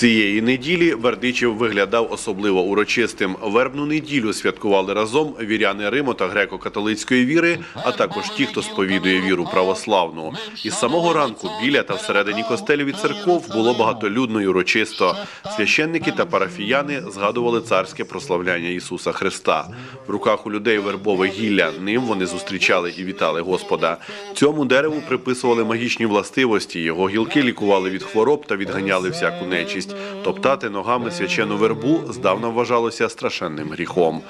Цієї неділі Бердичів виглядав особливо урочистим. Вербну неділю святкували разом віряни Риму та греко-католицької віри, а також ті, хто сповідує віру православну. Із самого ранку біля та всередині костелів і церков було багатолюдно і урочисто. Священники та парафіяни згадували царське прославляння Ісуса Христа. В руках у людей вербове гілля. Ним вони зустрічали і вітали Господа. Цьому дереву приписували магічні властивості. Його гілки лікували від хвороб та відганяли всяку нечисть. Топтати ногами свячену вербу здавна вважалося страшенним гріхом.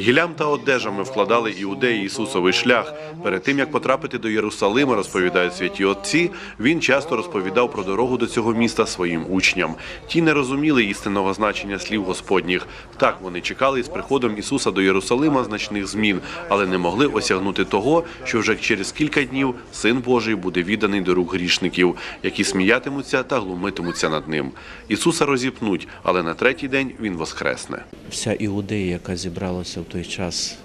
Гілям та одежами вкладали іудеї Ісусовий шлях. Перед тим як потрапити до Єрусалима, розповідають святі отці. Він часто розповідав про дорогу до цього міста своїм учням. Ті не розуміли істинного значення слів Господніх. Так вони чекали із приходом Ісуса до Єрусалима значних змін, але не могли осягнути того, що вже через кілька днів Син Божий буде відданий до рук грішників, які сміятимуться та глумитимуться над ним. Ісуса розіпнуть, але на третій день він воскресне. вся іудея, яка зібралася в той час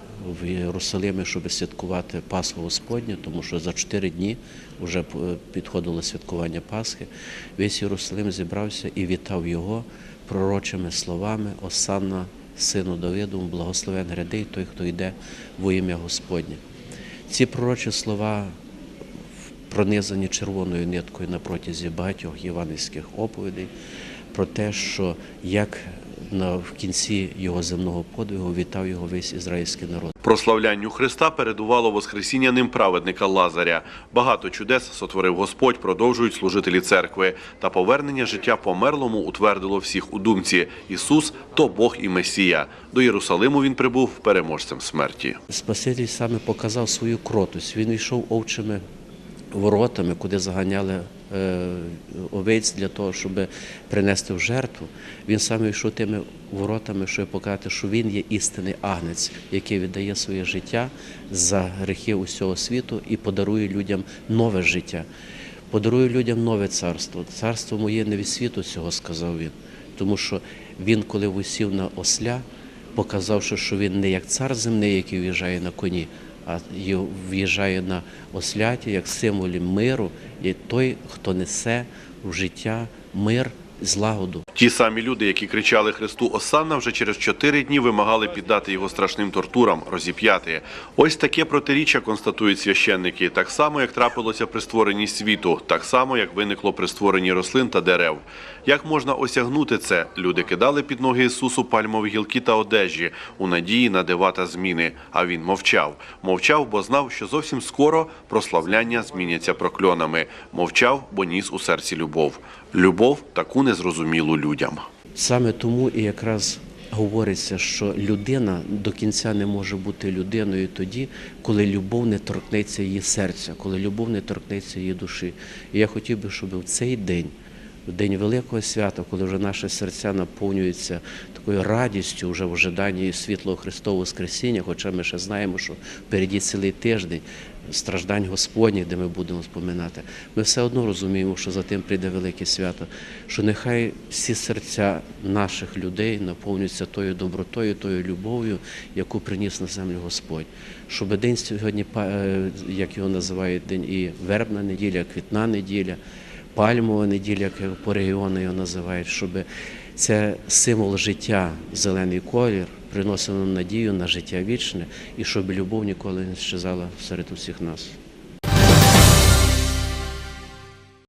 в Єрусалимі, щоб святкувати Пасху Господню, тому що за чотири дні вже е, підходило святкування Пасхи. Весь Єрусалим зібрався і вітав його пророчими словами Осанна, сину Давидову, благословен грядий той, хто йде во ім'я Господнє. Ці пророчі слова пронизані червоною ниткою на протязі багатьох євангельських оповідей про те, що як на в кінці його земного подвигу вітав його весь ізраїльський народ. Прославлянню Христа передувало воскресіння ним праведника Лазаря. Багато чудес сотворив Господь, продовжують служителі церкви. Та повернення життя померлому утвердило всіх у думці. Ісус то Бог і Месія. До Єрусалиму він прибув переможцем смерті. Спаситель саме показав свою кротость. Він йшов овчими воротами, куди заганяли е, овець для того, щоб принести в жертву. Він саме йшов тими воротами, щоб показати, що він є істинний агнець, який віддає своє життя за гріхи усього світу і подарує людям нове життя. Подарує людям нове царство. Царство моє не від світу цього сказав він. Тому що він, коли висів на осля, показавши, що він не як цар земний, який в'їжджає на коні, а в'їжджає на осляті як символі миру, і той, хто несе в життя мир, злагоду. Ті самі люди, які кричали Христу Осанна, вже через чотири дні вимагали піддати його страшним тортурам, розіп'яти. Ось таке протиріччя констатують священники, так само, як трапилося при створенні світу, так само, як виникло при створенні рослин та дерев. Як можна осягнути це? Люди кидали під ноги Ісусу пальмові гілки та одежі у надії на дива та зміни. А він мовчав. Мовчав, бо знав, що зовсім скоро прославляння зміняться прокльонами. Мовчав, бо ніс у серці любов. Любов таку незрозумілу людям. Саме тому і якраз говориться, що людина до кінця не може бути людиною тоді, коли любов не торкнеться її серця, коли любов не торкнеться її душі. І я хотів би, щоб в цей день, в день Великого свята, коли вже наші серця наповнюються такою радістю, вже в ожиданні світлого Христового Воскресіння, хоча ми ще знаємо, що впереді цілий тиждень страждань Господніх, де ми будемо споминати, ми все одно розуміємо, що за тим прийде велике свято, що нехай всі серця наших людей наповнюються тою добротою, тою любов'ю, яку приніс на землю Господь. Щоб день сьогодні, е, як його називають, день і вербна неділя, квітна неділя, пальмова неділя, як по регіону його називають, щоб це символ життя, зелений колір, приносив нам надію на життя вічне, і щоб любов ніколи не щезала серед усіх нас.